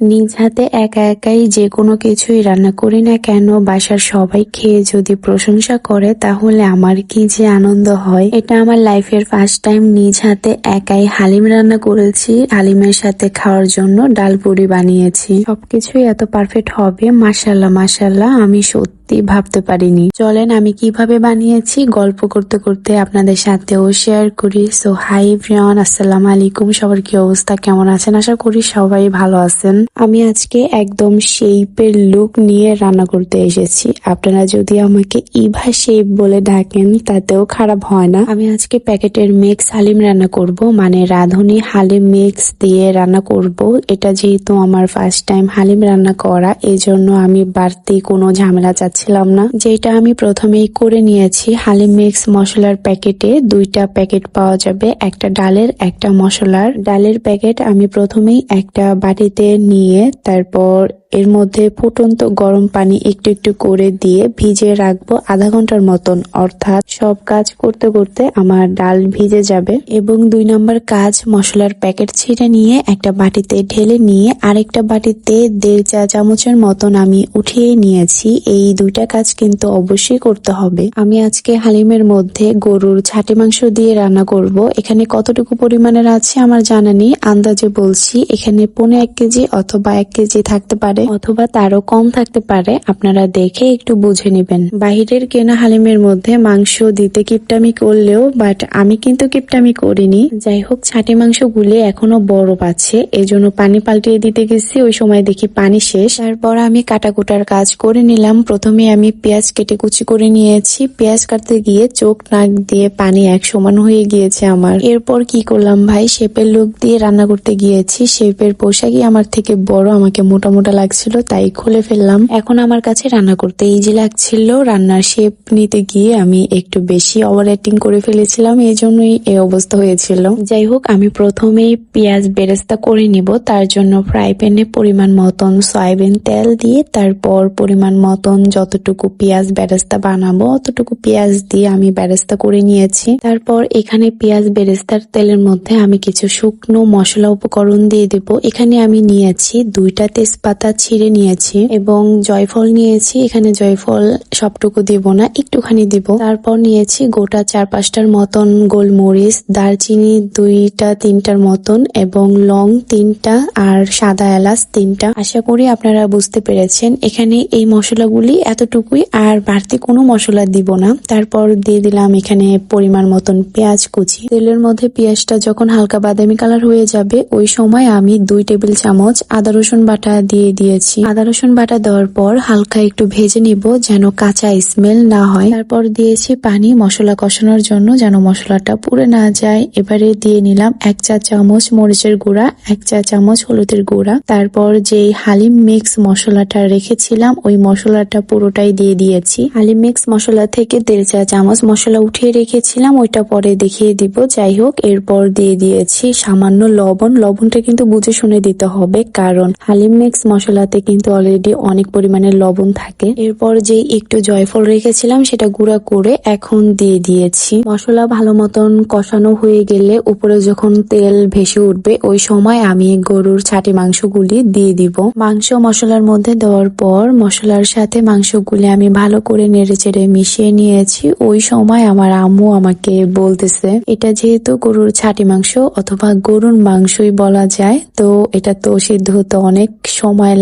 নিজ হাতে একা একাই যে কোনো কিছুই রান্না করি না কেন, বাসার সবাই খেয়ে যদি প্রশংসা করে, তাহলে আমার কি যে আনন্দ হয়? এটা আমার লাইফের ফার্স্ট টাইম নিজ হাতে একাই হালিম রান্না করেছি। হালিমের সাথে খাওয়ার জন্য ডাল পুরি বানিয়েছি। সবকিছুই এত পারফেক্ট হবে মাসাল্লাহ মাসাল্লাহ আমি সত্যি ভাবতে পারিনি। চলেন, আমি কীভাবে বানিয়েছি? গল্প করতে করতে আপনাদের সাথেও শেয়ার করি। সো হাই প্রিয়ন আসসালাম আলাইকুম। সবার কি অবস্থা? কেমন আছেন? আশা করি সবাই ভালো আছেন। আমি আজকে একদম শেপের লুক নিয়ে রান্না করতে এসেছি। আপনারা যদি আমাকে ইভা শেপ বলে ডাকেন, তাতেও খারাপ হয় না। আমি আজকে প্যাকেটের মিক্স হালিম রান্না করব মানে রাঁধুনি হালিম মিক্স দিয়ে রান্না করব। এটা যেহেতু আমার ফার্স্ট টাইম হালিম রান্না করা, এজন্য আমি বাড়তি কোনো ঝামেলা চাচ্ছিলাম না যেটা আমি প্রথমেই করে নিয়েছি। হালিম মিক্স মশলার প্যাকেটে দুইটা প্যাকেট পাওয়া যাবে, একটা ডালের, একটা মশলার। ডালের প্যাকেট আমি প্রথমেই একটা বাটিতে নিয়ে তারপর এর মধ্যে ফুটন্ত গরম পানি একটু একটু করে দিয়ে ভিজিয়ে রাখব আধা ঘণ্টার মতন। অর্থাৎ সব কাজ করতে করতে আমার ডাল ভিজে যাবে এবং দুই নম্বর কাজ মশলার প্যাকেট ছিঁড়ে নিয়ে একটা বাটিতে ঢেলে নিয়ে আরেকটা বাটিতে দেড় চা চামচের মতন আমি উঠিয়ে নিয়েছি। এই দুইটা কাজ কিন্তু অবশ্যই করতে হবে। আমি আজকে হালিমের মধ্যে গরুর ছাটি মাংস দিয়ে রান্না করব। এখানে কতটুকু পরিমাণের আছে আমার জানা নেই। আন্দাজে বলছি এখানে পৌনে এক কেজি অথবা এক কেজি থাকতে পারে। অথবা তারও কম থাকতে পারে, আপনারা দেখে একটু বুঝে নেবেন। বাহিরের কেনা হালিমের মধ্যে মাংস দিতে কিপটামি করলেও বাট আমি কিন্তু কিপটামি করিনি। যাই হোক, ছাটি মাংস গুলি এখনও বরফ আছে, এজন্য পানি পাল্টিয়ে দিতে গেছি, ওই সময় দেখি পানি শেষ। তারপর আমি কাটাকুটার কাজ করে নিলাম। প্রথমে আমি পেঁয়াজ কেটে কুচি করে নিয়েছি। পেঁয়াজ কাটতে গিয়ে চোখ, নাক দিয়ে পানি এক সমান হয়ে গিয়েছে আমার। এরপর কি করলাম ভাই? শেপের লোক দিয়ে রান্না করতে গিয়েছি। শেপের পোশাকই আমার থেকে বড়, আমাকে মোটা মোটা লাগছিল, তাই খুলে ফেললাম। এখন আমার কাছে রান্না করতে ইজি লাগছিল। রান্নার শেপ নিতে গিয়ে আমি একটু বেশি ওভার করে ফেলেছিলাম এই জন্যই এই অবস্থা হয়েছিল। যাই হোক, আমি প্রথমেই পেঁয়াজ বেরেস্তা করে নিব। তার জন্য ফ্রাই প্যানে পরিমাণ মতন সয়াবিন তেল দিয়ে, তারপর পরিমাণ মতন যতটুকু পেঁয়াজ বেরেস্তা বানাবো, অতটুকু পেঁয়াজ দিয়ে আমি বেরেস্তা করে নিয়েছি। তারপর এখানে পেঁয়াজ বেরেস্তার তেলের মধ্যে আমি কিছু শুকনো মশলা উপকরণ দিয়ে দেব। এখানে আমি নিয়েছি দুইটা তেজপাতা ছিঁড়ে নিয়েছি এবং জয়ফল নিয়েছি। এখানে জয়ফল সবটুকু দিব না, একটুখানি দিব। তারপর নিয়েছি গোটা চার পাঁচটার মতন গোলমরিচ, দারচিনি দুইটা, তিনটার মতন এবং লং তিনটা আর সাদা এলাচ তিনটা। আশা করি আপনারা বুঝতে পেরেছেন এখানে এই মশলাগুলি এতটুকুই। আর বাড়তি কোনো মশলা দিব না। তারপর দিয়ে দিলাম এখানে পরিমাণ মতন পেঁয়াজ কুচি। তেলের মধ্যে পেঁয়াজটা যখন হালকা বাদামি কালার হয়ে যাবে, ওই সময় আমি দুই টেবিল চামচ আদা রসুন বাটা দিয়ে দিয়েছি। আদা, রসুন বাটা দেওয়ার পর হালকা একটু ভেজে নিব যেন কাঁচা স্মেল না হয়। তারপর দিয়েছি পানি, মশলা কষানোর জন্য যেন মশলাটা পুড়ে না যায়। এবারে দিয়ে নিলাম এক চা চামচ মরিচের গুঁড়া, এক চা চামচ হলুদের গুঁড়া। তারপর যে হালিম মিক্স মশলাটা রেখেছিলাম, ওই মশলাটা পুরোটাই দিয়ে দিয়েছি। হালিম মিক্স মশলা থেকে দেড় চা চামচ মশলা উঠিয়ে রেখেছিলাম, ওইটা পরে দেখিয়ে দিব। যাই হোক, এরপর দিয়ে দিয়েছি সামান্য লবণ। লবণটা কিন্তু বুঝে শুনে দিতে হবে, কারণ হালিম মিক্স মশলাতে কিন্তু অলরেডি অনেক পরিমাণে লবণ থাকে। এরপর যে একটু জয়ফল রেখেছিলাম, সেটা গুঁড়া করে এখন দিয়ে দিয়েছি। মশলা ভালো মতন কষানো হয়ে গেলে উপরে যখন তেল ভেসে উঠবে, ওই সময় আমি গরুর ছাটি মাংসগুলি দিয়ে দিব। মাংস মশলার মধ্যে দেওয়ার পর মশলার সাথে মাংসগুলি আমি ভালো করে নেড়ে চেড়ে মিশিয়ে নিয়েছি। ওই সময় আমার আম্মু আমাকে বলতেছে, এটা যেহেতু গরুর ছাটি মাংস অথবা গরুর মাংসই বলা যায়, তো এটা তো সিদ্ধ হতে অনেক সময়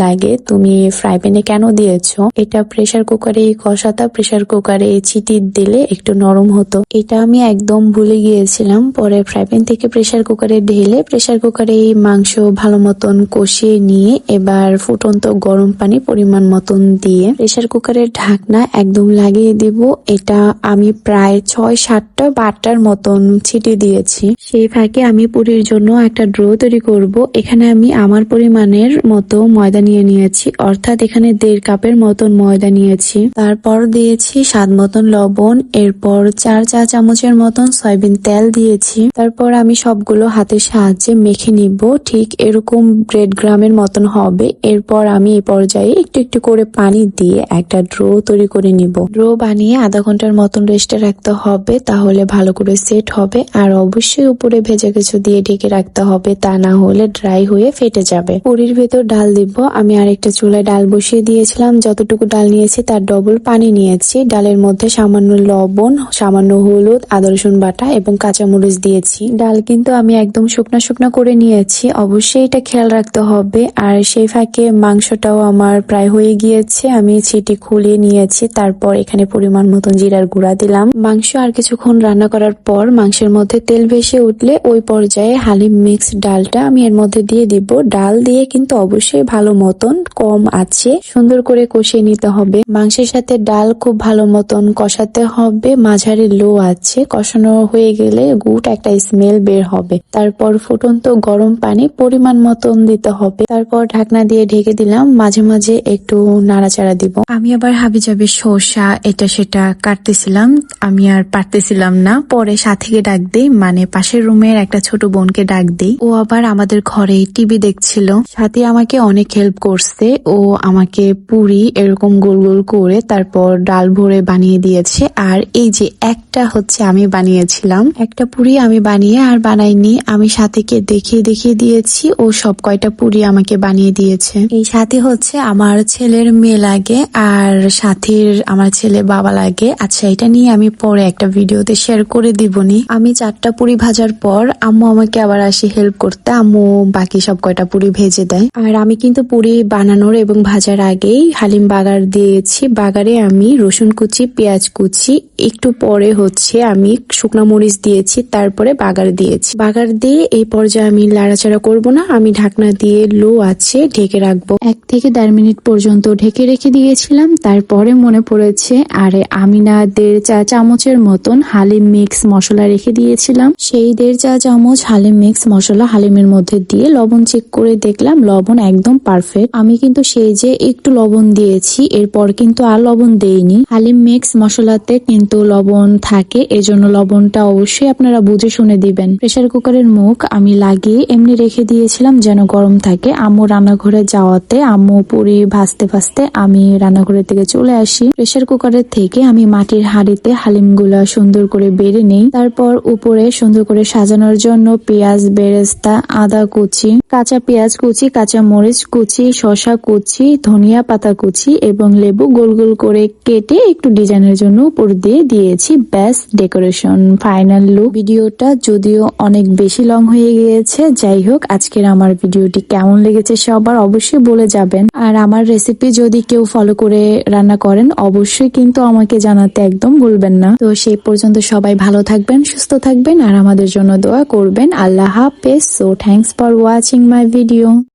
তুমি ফ্রাই প্যানে কেন দিয়েছ? এটা প্রেসার কুকারে কষাতা প্রেসার কুকারে চিটি দিলে একটু নরম হতো। এটা আমি একদম ভুলে গিয়েছিলাম। পরে ফ্রাই প্যান থেকে প্রেসার কুকারে ঢেলে প্রেসার কুকারে মাংস ভালো মতন কষিয়ে নিয়ে এবার ফুটন্ত গরম পানি পরিমাণ মতন দিয়ে প্রেসার কুকারের ঢাকনা একদম লাগিয়ে দিব। এটা আমি প্রায় ছয় সাতটা বা আটটার মতন ছিটি দিয়েছি। সেই ফাঁকে আমি পুরীর জন্য একটা ড্রো তৈরি করব। এখানে আমি আমার পরিমাণের মতো ময়দা নিয়ে নিয়েছি। অর্থাৎ এখানে দেড় কাপের মতন ময়দা নিয়েছি। তারপর দিয়েছি স্বাদ মতন লবণ। এরপর চার চা চামচের মতন সয়াবিন তেল দিয়েছি। তারপর আমি সবগুলো হাতের সাহায্যে মেখে নিব। ঠিক এরকম ব্রেড গ্রামের মতন হবে। এরপর আমি এই পর্যায়ে একটু একটু করে পানি দিয়ে একটা ড্রো তৈরি করে নিব। ড্রো বানিয়ে আধা ঘণ্টার মতন রেস্টে রাখতে হবে। তাহলে ভালো করে সেট হবে। আর অবশ্যই উপরে ভেজা কিছু দিয়ে ঢেকে রাখতে হবে। তা না হলে ড্রাই হয়ে ফেটে যাবে। পুরির ভেতর ডাল দিব। আমি আরেকটা চুলায় ডাল বসিয়ে দিয়েছিলাম। যতটুকু ডাল নিয়েছি তার ডবল পানি নিয়েছি। ডালের মধ্যে সামান্য লবণ, সামান্য হলুদ, আদা, রসুন বাটা এবং কাঁচামরিচ দিয়েছি। ডাল কিন্তু আমি একদম শুকনা শুকনো করে নিয়েছি। অবশ্যই এটা খেয়াল রাখতে হবে। আর সেই ফাঁকে মাংসটাও আমার প্রায় হয়ে গিয়েছে। আমি ছিটি খুলিয়ে নিয়েছি। তারপর এখানে পরিমাণ মতন জিরার গুঁড়া দিলাম। মাংস আর কিছুক্ষণ রান্না করার পর মাংসের মধ্যে তেল ভেসে উঠলে ওই পর্যায়ে হালিম মিক্স ডালটা আমি এর মধ্যে দিয়ে দিব। ডাল দিয়ে কিন্তু অবশ্যই ভালো মতন কম আছে। সুন্দর করে কষিয়ে নিতে হবে। মাংসের সাথে ডাল খুব ভালো মতন কষাতে হবে। মাঝারি লো আছে। কষানো হয়ে গেলে গুট একটা স্মেল বের হবে। তারপর ফুটন্ত গরম পানি পরিমাণ মতন দিতে হবে। তারপর ঢাকনা দিয়ে ঢেকে দিলাম। মাঝে মাঝে একটু নাড়াচাড়া দিব। আমি আবার হাবি হাবিজাবি শসা, এটা সেটা কাটতেছিলাম। আমি আর পারতেছিলাম না। পরে সাথীকে ডাক দিই। মানে পাশের রুমের একটা ছোট বোনকে ডাক দিই। ও আবার আমাদের ঘরে টিভি দেখছিল। সাথী আমাকে অনেক হেল্প করছে। ও আমাকে পুরি এরকম গোল গোল করে তারপর ডাল ভরে বানিয়ে দিয়েছে। আর এই যে একটা হচ্ছে আমি বানিয়েছিলাম। একটা পুরি আমি বানিয়ে আর বানাইনি। আমি সাথীকে দেখিয়ে দেখিয়ে দিয়েছি। ও সব কয়টা পুরি আমাকে বানিয়ে দিয়েছে। এই সাথী হচ্ছে আমার ছেলের মেয়ে লাগে আর সাথীর আমার ছেলে বাবা লাগে। আচ্ছা এটা নিয়ে আমি পরে একটা ভিডিওতে শেয়ার করে দিবনি। আমি চারটা পুরি ভাজার পর আম্মু আমাকে আবার আসি হেল্প করতে। আম্মু বাকি সব কয়টা পুরি ভেজে দেয়। আর আমি কিন্তু পুরি বানানোর এবং ভাজার আগেই হালিম বাগার দিয়েছি। বাগারে আমি রসুন কুচি পেঁয়াজ কুচি একটু পরে হচ্ছে আমি শুকনো মরিচ দিয়েছি, তারপরে বাগার দিয়েছি। বাগার দিয়ে এই পর্যায়ে আমি লাড়াচাড়া করব না, আমি ঢাকনা দিয়ে লো আছে ঢেকে রাখব। এক থেকে দেড় মিনিট পর্যন্ত ঢেকে রেখে দিয়েছিলাম, তারপরে মনে পড়েছে, আরে আমি না দেড় চা চামচের মতন হালিম মিক্স মশলা রেখে দিয়েছিলাম। সেই দেড় চা চামচ হালিম মিক্স মশলা হালিমের মধ্যে দিয়ে লবণ চেক করে দেখলাম, লবণ একদম পারফেক্ট আমি কিন্তু সেই যে একটু লবণ দিয়েছি, এরপর কিন্তু আর লবণ দেইনি। হালিম মিক্স মশলাতে কিন্তু লবণ থাকে, এজন্য লবণটা অবশ্যই আপনারা বুঝে শুনে দিবেন। প্রেসার কুকারের মুখ আমি লাগিয়ে এমনি রেখে দিয়েছিলাম যেন গরম থাকে। আম্মু রান্নাঘরে যাওয়াতে আম্মু পুরি ভাজতে ভাজতে আমি রান্নাঘরের থেকে চলে আসি। প্রেসার কুকারের থেকে আমি মাটির হাঁড়িতে হালিমগুলা সুন্দর করে বেড়ে নেই। তারপর উপরে সুন্দর করে সাজানোর জন্য পেঁয়াজ, বেরেস্তা, আদা কুচি, কাঁচা পেঁয়াজ কুচি, কাঁচা মরিচ কুচি শশা কুচি, ধনিয়া পাতা কুচি এবং লেবু গোল গোল করে কেটে একটু ডিজাইনের জন্য উপর দিয়ে দিয়েছি ব্যাস ডেকোরেশন ফাইনাল লুক ভিডিওটা যদিও অনেক বেশি লং হয়ে গিয়েছে, যাই হোক, আজকের আমার ভিডিওটি কেমন লেগেছে সবার অবশ্যই বলে যাবেন। আর আমার রেসিপি যদি কেউ ফলো করে রান্না করেন, অবশ্যই কিন্তু আমাকে জানাতে একদম ভুলবেন না। তো সেই পর্যন্ত সবাই ভালো থাকবেন, সুস্থ থাকবেন, আর আমাদের জন্য দোয়া করবেন। আল্লাহ হাফেজ। So thanks for watching my video